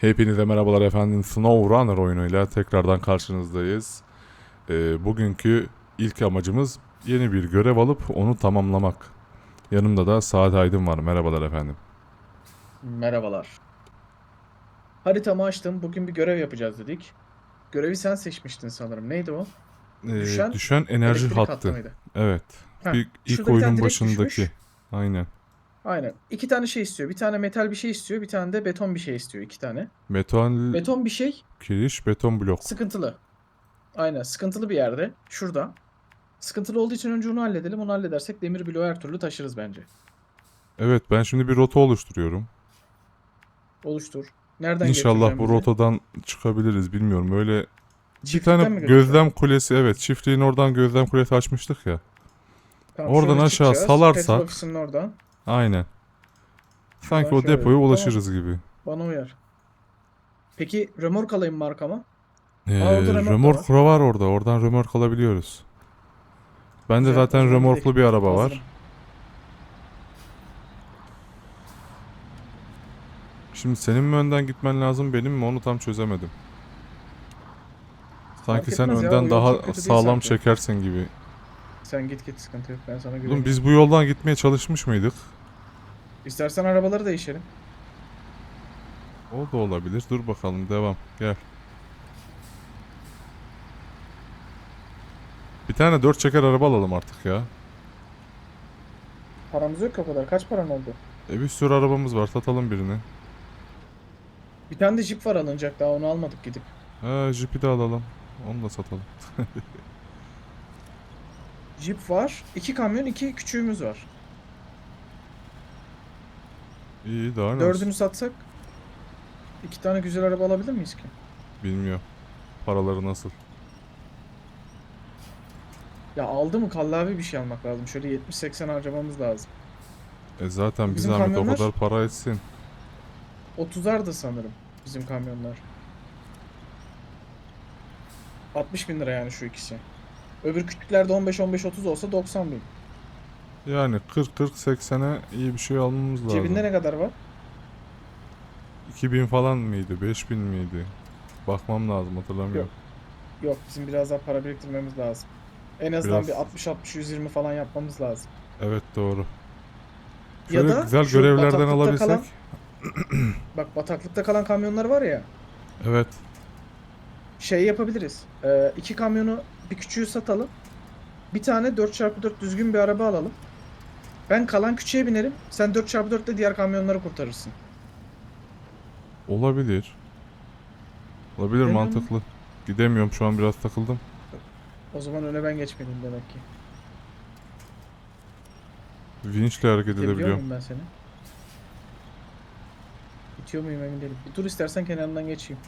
Hepinize merhabalar efendim. Snow Runner oyunuyla tekrardan karşınızdayız. Ee, bugünkü ilk amacımız yeni bir görev alıp onu tamamlamak. Yanımda da Saat Aydın var. Merhabalar efendim. Merhabalar. Haritamı açtım. Bugün bir görev yapacağız dedik. Görevi sen seçmiştin sanırım. Neydi o? Ee, Düşen düşen, enerji hattı. hattı? Evet. Heh, Bir, ilk oyunun başındaki. düşmüş. Aynen. Aynen. İki tane şey istiyor. Bir tane metal bir şey istiyor. Bir tane de beton bir şey istiyor. İki tane. Metal Beton bir şey kiriş, beton blok. sıkıntılı. Aynen. Sıkıntılı bir yerde. Şurada. Sıkıntılı olduğu için önce onu halledelim. Onu halledersek demir bloğu her türlü taşırız bence. Evet ben şimdi bir rota oluşturuyorum. Oluştur. Nereden İnşallah bu bizi? rotadan çıkabiliriz bilmiyorum. Öyle bir tane gözlem kulesi evet çiftliğin oradan gözlem kulesi açmıştık ya. Tamam, oradan aşağı salarsak- Petrol oradan. Aynen. Sanki o şöyle, depoya tamam. ulaşırız gibi. Bana uyar. Peki römork alayım mı arkama? Ee, orada römork da römork var orada. Oradan römork alabiliyoruz. Bende Güzel, o zaten zaman römorklu gidelim. bir araba var. Hazırım. Şimdi senin mi önden gitmen lazım benim mi onu tam çözemedim. Sanki sen etmez ya, önden daha çok kötü değil sağlam sanki. çekersin gibi. Sen git git sıkıntı yok ben sana Oğlum güveniyorum. biz bu yoldan gitmeye çalışmış mıydık? İstersen arabaları değişelim. O da olabilir. Dur bakalım devam. Gel. Bir tane dört çeker araba alalım artık ya. Paramız yok o kadar. Kaç paran oldu? E bir sürü arabamız var. Satalım birini. Bir tane de jip var alınacak daha onu almadık gidip. Ha jipi de alalım. Onu da satalım. Jip var. iki kamyon iki küçüğümüz var. İyi daha ne Dördünü satsak iki tane güzel araba alabilir miyiz ki? Bilmiyorum. Paraları nasıl? Ya aldı mı kallavi bir şey almak lazım. Şöyle 70-80 harcamamız lazım. E zaten bir Bizim zahmet o kadar para etsin. 30'ardı sanırım bizim kamyonlar. 60 bin lira yani şu ikisi. Öbür küçüklerde 15-15-30 olsa 90 bin. Yani 40-40-80'e iyi bir şey almamız lazım. Cebinde ne kadar var? 2000 falan mıydı? 5000 miydi? Bakmam lazım hatırlamıyorum. Yok bizim biraz daha para biriktirmemiz lazım. En azından Biraz. bir 60-60-120 falan yapmamız lazım. Evet doğru. Ya Şöyle da güzel görevlerden alabilsek. kalan- Bak bataklıkta kalan kamyonlar var ya Evet. şey yapabiliriz. Ee, iki kamyonu bir küçüğü satalım. Bir tane 4x4 düzgün bir araba alalım. Ben kalan küçüğe binerim. Sen 4x4 ile diğer kamyonları kurtarırsın. Olabilir. Olabilir mi? mantıklı. Gidemiyorum şu an biraz takıldım. O zaman öne ben geçmedim demek ki. Vinçle hareket Gidebiliyor edebiliyorum. muyum ben seni? İtiyor muyum emin değilim. Bir dur istersen kenarından geçeyim.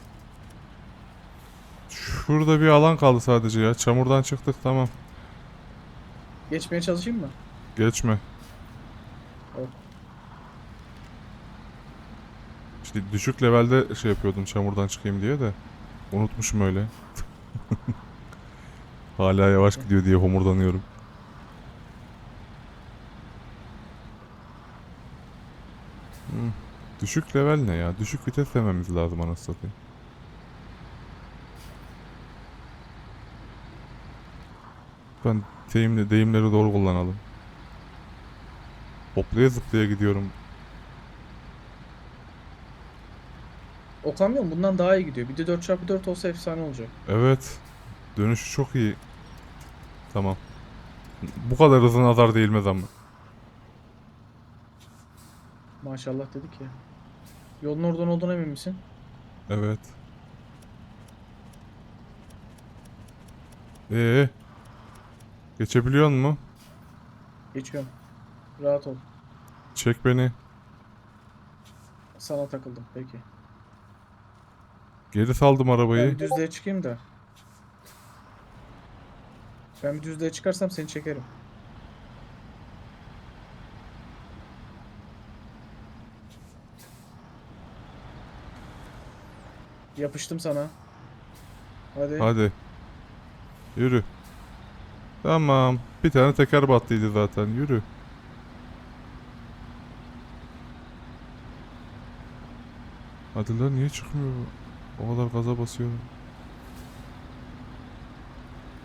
Şurada bir alan kaldı sadece ya. Çamurdan çıktık tamam. Geçmeye çalışayım mı? Geçme. İşte düşük levelde şey yapıyordum çamurdan çıkayım diye de. Unutmuşum öyle. Hala yavaş gidiyor diye homurdanıyorum. Hmm. Düşük level ne ya? Düşük vites dememiz lazım anasını satayım. Ben deyimli, deyimleri doğru kullanalım. Hoplaya zıplaya gidiyorum. O kamyon bundan daha iyi gidiyor. Bir de 4x4 olsa efsane olacak. Evet. Dönüşü çok iyi. Tamam. Bu kadar hızlı nazar değilmez ama. Maşallah dedik ya. Yolun oradan olduğuna emin misin? Evet. Ee, geçebiliyor mu? Geçiyorum. Rahat ol. Çek beni. Sana takıldım peki. Geri saldım Ben arabayı. bir düzlüğe çıkayım da. Ben bir düzlüğe çıkarsam seni çekerim. Yapıştım sana. Hadi. Hadi. Yürü. Tamam. Bir tane teker battıydı zaten. Yürü. Hadi lan niye çıkmıyor bu? O kadar gaza basıyor.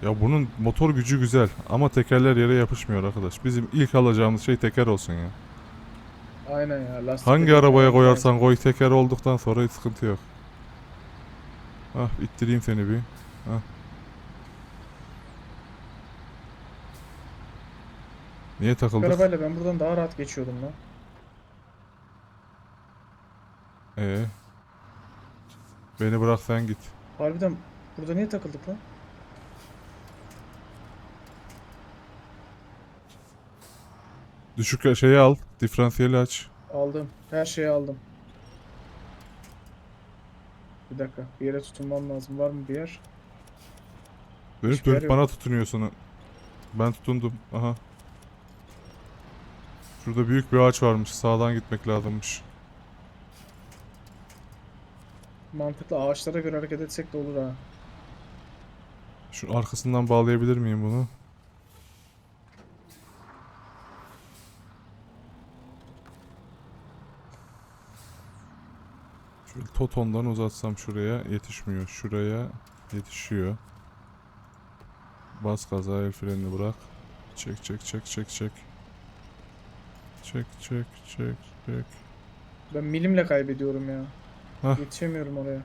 Ya bunun motor gücü güzel ama tekerler yere yapışmıyor arkadaş. Bizim ilk alacağımız şey teker olsun ya. Aynen ya. Lastik Hangi arabaya koyarsan koy teker olduktan sonra hiç sıkıntı yok. Ah ittireyim seni bir. Ah. Niye takıldık? arabayla ben buradan daha rahat geçiyordum lan. Ee. Beni bırak sen git. Harbiden burada niye takıldık lan? Düşük şeyi al. Diferansiyeli aç. Aldım. Her şeyi aldım. Bir dakika. Bir yere tutunmam lazım. Var mı bir yer? Dönüp dönüp bana tutunuyorsun. Ben tutundum. Aha. Şurada büyük bir ağaç varmış. Sağdan gitmek lazımmış. Mantıklı ağaçlara göre hareket etsek de olur ha. Şu arkasından bağlayabilir miyim bunu? Şöyle totondan uzatsam şuraya yetişmiyor. Şuraya yetişiyor. Bas gaza el frenini bırak. Çek çek çek çek çek. Çek çek çek çek. Ben milimle kaybediyorum ya. Hah. Yetişemiyorum oraya.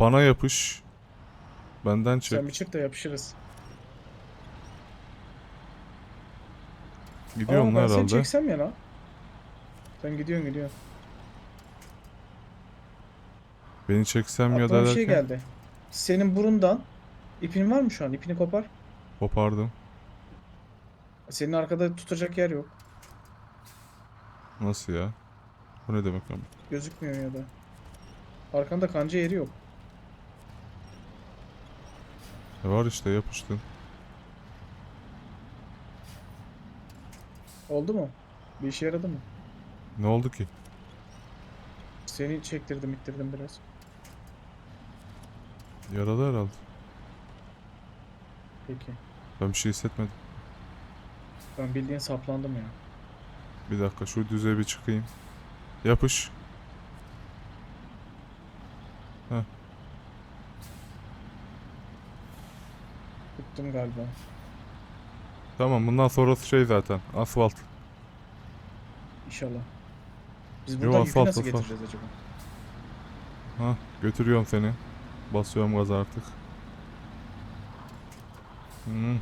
Bana yapış. Benden çek. Sen bir çık da yapışırız. Gidiyorum Aa, ben seni herhalde. çeksem ya lan. Sen gidiyorsun gidiyorsun. Beni çeksem ya Aklıma da bir şey derken geldi. Senin burundan ipin var mı şu an? İpini kopar. kopardım. Senin arkada tutacak yer yok. Nasıl ya? Bu ne demek ama? Gözükmüyor ya da. Arkanda kanca yeri yok. E var işte yapıştın. Oldu mu? Bir işe yaradı mı? Ne oldu ki? Seni çektirdim ittirdim biraz. Yaradı herhalde. Peki. Ben bir şey hissetmedim. Ben bildiğin saplandım ya. Bir dakika şu düze bir çıkayım. Yapış. Tuttum galiba. Tamam bundan sonrası şey zaten. Asfalt. İnşallah. Biz Yo, buradan yükü asfalt, nasıl asfalt. getireceğiz acaba? Ha götürüyorum seni. Basıyorum gaz artık. Hmm,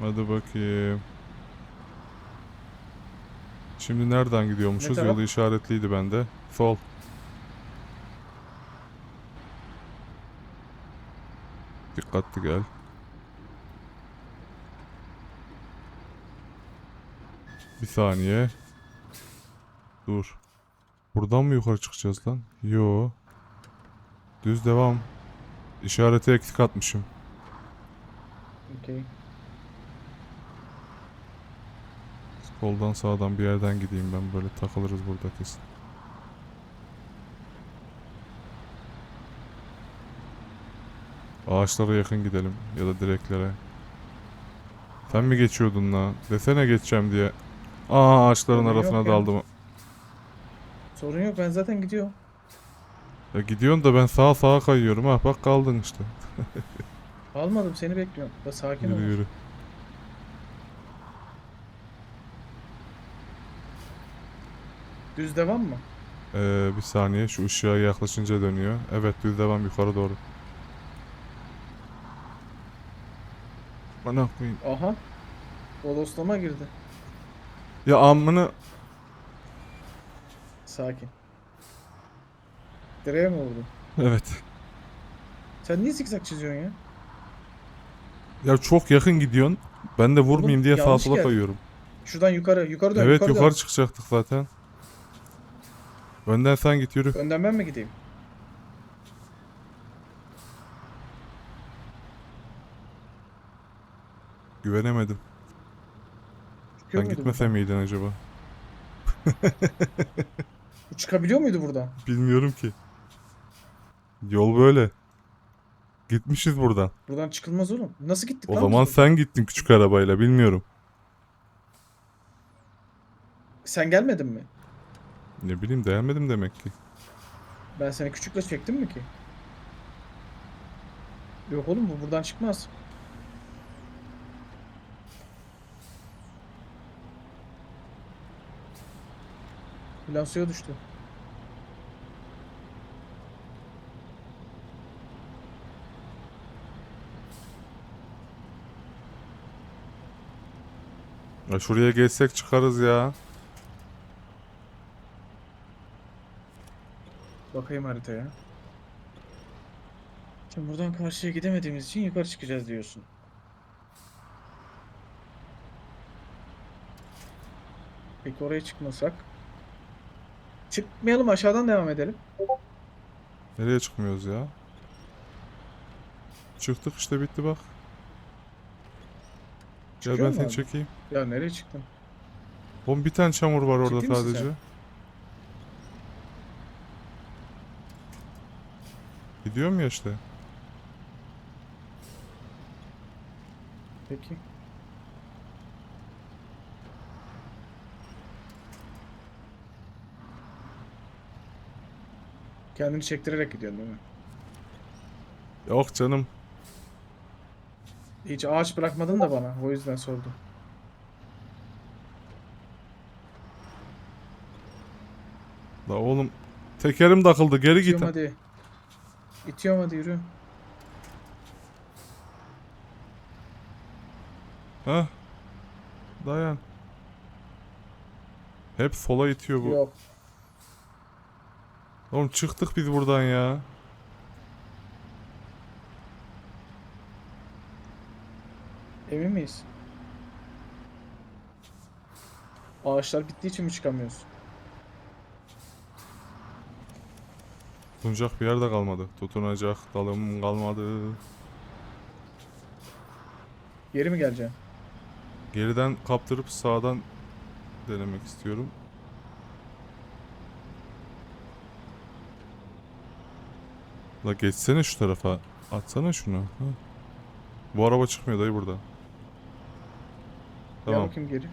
hadi bakayım. Şimdi nereden gidiyormuşuz? Yolu işaretliydi bende. Sol. Dikkatli gel. Bir saniye. Dur. Buradan mı yukarı çıkacağız lan? Yo. Düz devam. İşareti eksik atmışım. Okey. Soldan sağdan bir yerden gideyim ben böyle takılırız burada kesin. Ağaçlara yakın gidelim ya da direklere. Sen mi geçiyordun la? Desene geçeceğim diye. Aa ağaçların Sorun yok arasına ya. daldım. Sorun yok ben zaten gidiyorum. Ya gidiyorsun da ben sağa sağa kayıyorum ha bak kaldın işte. Almadım seni bekliyorum. Da sakin ol. Yürü Düz devam mı? Ee, bir saniye şu ışığa yaklaşınca dönüyor. Evet düz devam yukarı doğru. Bana koyayım. Aha. Bodoslama girdi. Ya amını Sakin. Direğe mi vurdun? Evet. Sen niye zikzak çiziyorsun ya? Ya çok yakın gidiyorsun. Ben de vurmayayım diye sağa yanlış sola geldi. kayıyorum. Şuradan yukarı, yukarı dön, Evet yukarı, yukarı dön. çıkacaktık zaten. Önden sen git yürü. Önden ben mi gideyim? Güvenemedim. Çıkıyor Ben muydu gitmese miydin acaba? Bu çıkabiliyor muydu buradan? Bilmiyorum ki. Yol böyle. Gitmişiz buradan. Buradan çıkılmaz oğlum. Nasıl gittik O lan zaman biz? sen gittin küçük arabayla bilmiyorum. Sen gelmedin mi? Ne bileyim beğenmedim demek ki. Ben seni küçükle çektim mi ki? Yok oğlum bu buradan çıkmaz. Bilansoya düştü. Ya şuraya geçsek çıkarız ya. Bakayım haritaya. Şimdi buradan karşıya gidemediğimiz için yukarı çıkacağız diyorsun. Peki oraya çıkmasak? Çıkmayalım aşağıdan devam edelim. Nereye çıkmıyoruz ya? Çıktık işte bitti bak. Gel Çıkıyor ben mu seni abi? çekeyim. Ya nereye çıktın? Oğlum bir tane çamur var orada Ciddi misin sadece. sen? Gidiyorum ya işte. Peki. Kendini çektirerek gidiyorsun değil mi? Yok canım. Hiç ağaç bırakmadın da bana. O yüzden sordum. La oğlum tekerim takıldı geri git. Hadi. İtiyorum hadi yürü. Hah. Dayan. Hep sola itiyor bu. Yok. Oğlum çıktık biz buradan ya. Emin miyiz? Ağaçlar bittiği için mi çıkamıyoruz? Tutunacak bir yerde kalmadı. Tutunacak dalım kalmadı. Geri mi geleceksin? Geriden kaptırıp sağdan denemek istiyorum. La geçsene şu tarafa. Atsana şunu. Ha. Bu araba çıkmıyor dayı burada. Gel Tamam. bakayım geri.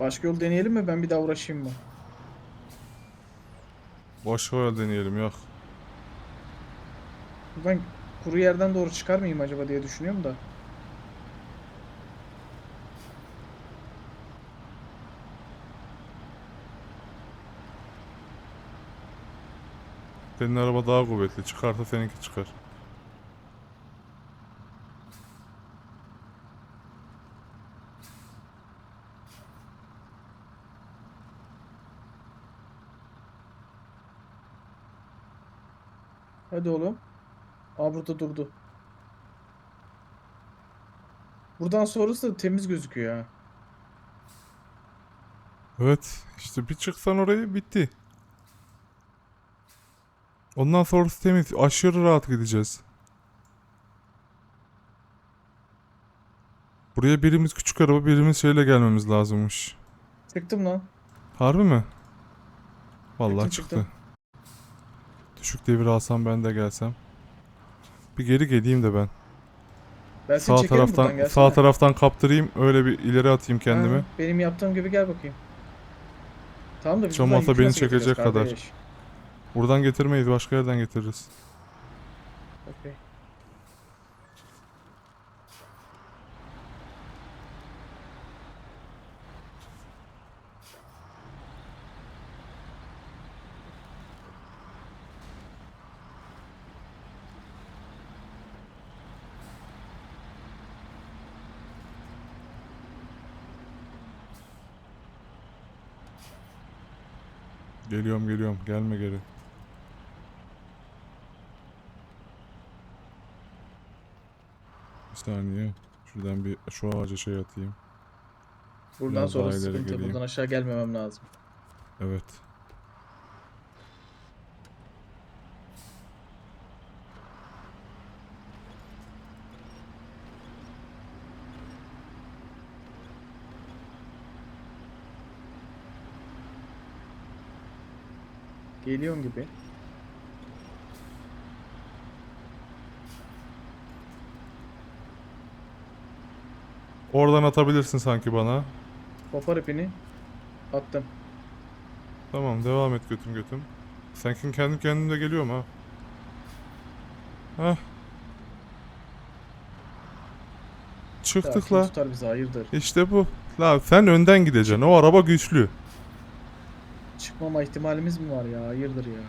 Başka yol deneyelim mi? Ben bir daha uğraşayım mı? Boş yol deneyelim yok. Buradan kuru yerden doğru çıkar mıyım acaba diye düşünüyorum da. Senin araba daha kuvvetli. Çıkarsa seninki çıkar. Hadi oğlum. Aa burada durdu. Buradan sonrası da temiz gözüküyor ha. Evet. işte bir çıksan orayı bitti. Ondan sonrası temiz. Aşırı rahat gideceğiz. Buraya birimiz küçük araba, birimiz şeyle gelmemiz lazımmış. Çıktım lan. Harbi mi? Vallahi Çıktım, çıktı. Düşük devir alsam ben de gelsem. Bir geri geleyim de ben. Ben seni Sağ buradan taraftan gelsene. sağ taraftan kaptırayım, öyle bir ileri atayım kendimi. Ha, benim yaptığım gibi gel bakayım. Tamam da buradan yükü beni çekecek kadar. kardeş? Buradan getirmeyiz, başka yerden getiririz. Okey. Geliyorum, geliyorum. Gelme geri. Bir saniye. Şuradan bir şu ağaca şey atayım. Buradan Biraz daha sonra ileri sıkıntı. geleyim. Buradan aşağı gelmemem lazım. Evet. Geliyorum gibi. Oradan atabilirsin sanki bana. Kopar ipini. Attım. Tamam devam et götüm götüm. Sanki kendim kendimde geliyorum ha. Hah. Çıktık la. tutar bizi hayırdır. İşte bu. La sen önden gideceksin. O araba güçlü. Çıkmama ihtimalimiz mi var ya? Hayırdır ya.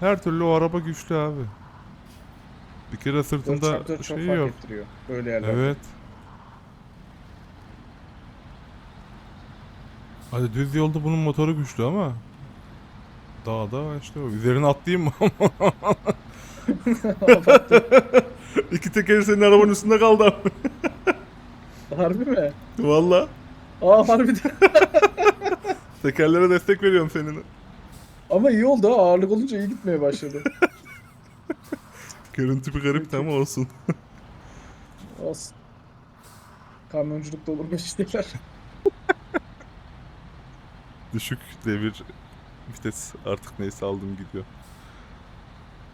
Her türlü o araba güçlü abi. Bir kere 4x4 sırtında çok şey fark yok. ettiriyor. Böyle yerlerde. Evet. Hadi düz yolda bunun motoru güçlü ama dağda işte o. Üzerine atlayayım mı? İki tekeri senin arabanın üstünde kaldı abi. Harbi mi? Valla. Aa harbiden. Tekerlere destek veriyorum senin. Ama iyi oldu ha. Ağırlık olunca iyi gitmeye başladı. Görüntü bir garip ama olsun. Olsun. Kamyonculukta olur şeyler. Düşük devir vites artık neyse aldım gidiyor.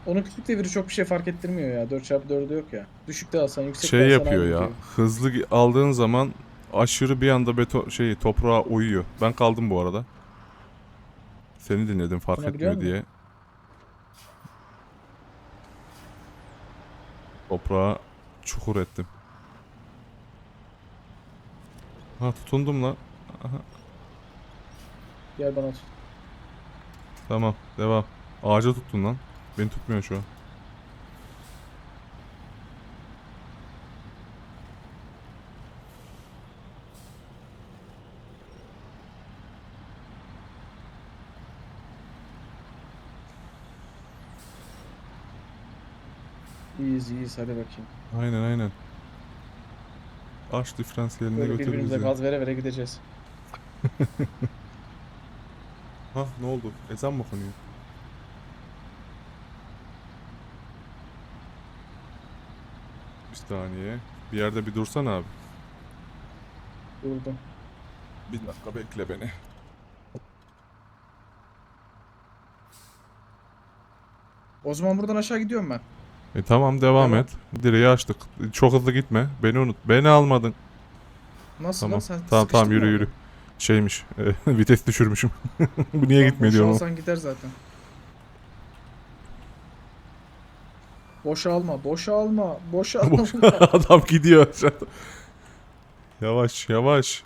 Onun küçük deviri çok bir şey fark ettirmiyor ya. 4x4'ü yok ya. Düşükte alsan yüksek şey yapıyor ya. Hızlı gi- aldığın zaman aşırı bir anda beton şey toprağa uyuyor. Ben kaldım bu arada. Seni dinledim fark etmiyor diye. Toprağa çukur ettim. Ha tutundum la. Gel bana tut. Tamam devam. Ağaca tuttun lan. Beni tutmuyor şu an. İyiyiz hadi bakayım. Aynen aynen. Aç diferansiyeline Böyle götür birbirimize bizi. gaz vere vere gideceğiz. Ha ne oldu? Ezan mı okunuyor? Bir saniye. Bir yerde bir dursan abi. Durdum. Bir dakika bekle beni. O zaman buradan aşağı gidiyorum ben. E tamam devam Tamam. et. Direği açtık. Çok hızlı gitme. Beni unut. Beni almadın. Nasıl Tamam. lan sen tamam tamam sıkıştın yürü mı yürü. Şeymiş. e, vites düşürmüşüm. Bu niye orada? gitmiyor diyorum. Alsan gider zaten. Boşa alma, boşa alma, boşa alma. Adam gidiyor. yavaş yavaş.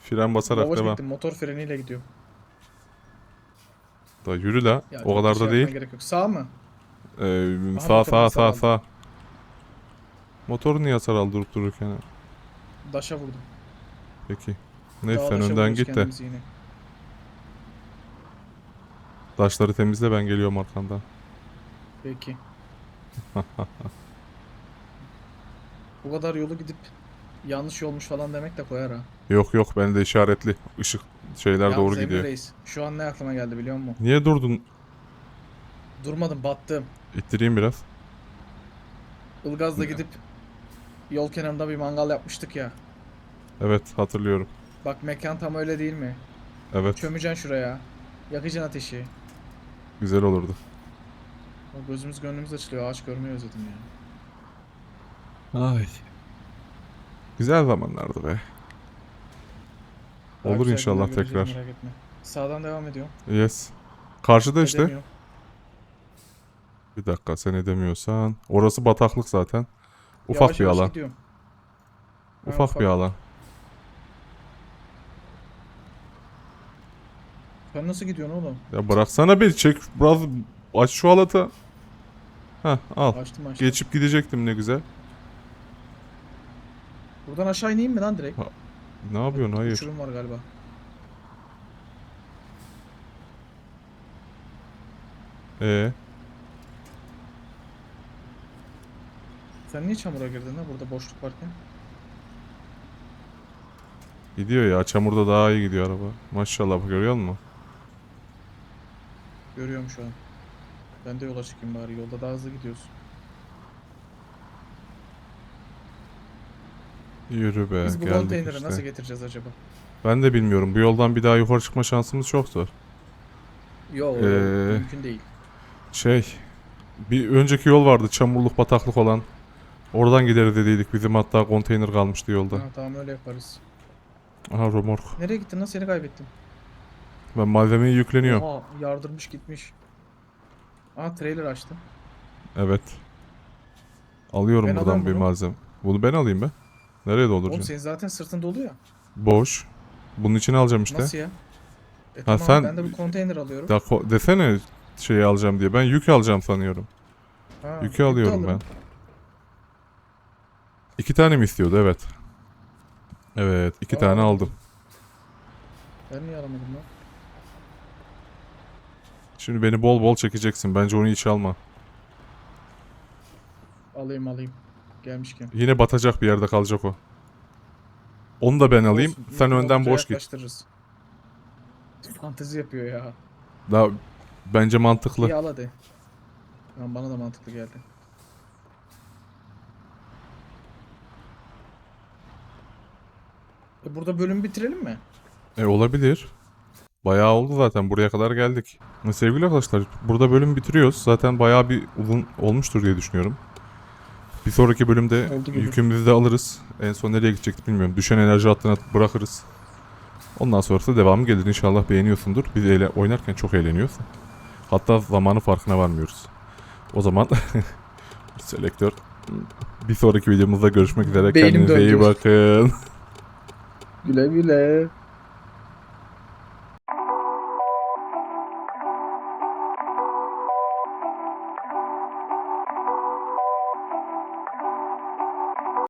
Fren basarak Yavaş devam. gittim, motor freniyle gidiyorum. Da yürü la. Ya o kadar da şey yapmaya değil. Gerek yok. Sağ mı? Ee, Aha, sağ sağ sağ sağ. Motoru niye hasar aldı durup dururken? Daşa vurdum. Peki. Neyse Daha sen önden git de. yine. Taşları temizle ben geliyorum arkandan. Peki. Bu kadar yolu gidip yanlış yolmuş falan demek de koyar ha. Yok yok bende işaretli. Işık şeyler Yalnız doğru Emre gidiyor. Reis, şu an ne aklıma geldi biliyor musun? Niye durdun? Durmadım, battım. İttireyim biraz. Ilgaz'da Ya. gidip yol kenarında bir mangal yapmıştık ya. Evet hatırlıyorum. Bak mekan tam öyle değil mi? Evet Çömeceksin şuraya. Yakacaksın ateşi. güzel olurdu. O gözümüz gönlümüz açılıyor. Ağaç görmeyi özledim ya. Ay. Güzel zamanlardı be. Olur güzel inşallah göreceğiz, tekrar. Merak etme. Sağdan devam ediyorum. Yes. Karşıda işte. Edemiyorum. Bir dakika sen edemiyorsan. Orası bataklık zaten. Ufak Yavaş bir yavaş alan. gidiyorum. Ha, Ufak bir alan. Sen nasıl gidiyorsun oğlum? Ya bıraksana bir çek. Biraz aç şu alata. Heh al. Açtım açtım. Geçip gidecektim ne güzel. Buradan aşağı ineyim mi lan direkt? Ne yapıyorsun? Hayır. Uçurum var galiba. Ee, Sen niye çamura girdin lan burada boşluk varken? gidiyor ya. Çamurda daha iyi gidiyor araba. Maşallah görüyor musun? Görüyorum şu an. Ben de yola çıkayım bari. Yolda daha hızlı gidiyorsun. Yürü be. Biz bu geldik konteyneri işte. nasıl getireceğiz acaba? Ben de bilmiyorum. Bu yoldan bir daha yukarı çıkma şansımız çok zor. Yok Ee, mümkün değil. Şey, bir önceki yol vardı çamurluk bataklık olan. Oradan gideriz dediydik. Bizim hatta konteyner kalmıştı yolda. Ha, tamam öyle yaparız. Aha romork. Nereye gittin lan seni kaybettim. Ben malzemeyi yükleniyorum. Oha yardırmış gitmiş. Aa trailer açtım. Evet. Alıyorum Ben buradan bir bunu. malzeme. Bunu ben alayım be. Nereye Oğlum senin zaten sırtın dolu ya. Boş. Bunun için alacağım işte. Nasıl ya? E tamam sen- ben de bir konteyner alıyorum. Ya ko- desene şeyi alacağım diye. Ben yük alacağım sanıyorum. Ha, Yükü alıyorum ben. alırım. İki tane mi istiyordu? Evet. Evet. iki Aa, tane aldım. aldım. Ben niye alamadım lan? Şimdi beni bol bol çekeceksin. Bence onu hiç alma. Alayım alayım. Gelmişken. Yine batacak bir yerde kalacak o. Onu da ben alayım. Olsun, Sen önden boş git. Fantezi yapıyor ya. Daha bence mantıklı. İyi al hadi. Lan bana da mantıklı geldi. E burada bölümü bitirelim mi? E olabilir. Bayağı oldu zaten. Buraya kadar geldik. E, Sevgili arkadaşlar, burada bölüm bitiriyoruz. Zaten bayağı bir uzun olmuştur diye düşünüyorum. Bir sonraki bölümde Oldu gibi. yükümüzü de alırız. En son nereye gidecektik bilmiyorum. Düşen enerji hattına bırakırız. Ondan sonrası devamı gelir. İnşallah beğeniyorsundur. Biz eyle oynarken çok eğleniyoruz. Hatta zamanı farkına varmıyoruz. O zaman selektör bir sonraki videomuzda görüşmek üzere. Beynim Kendinize iyi döndü. bakın. Güle güle.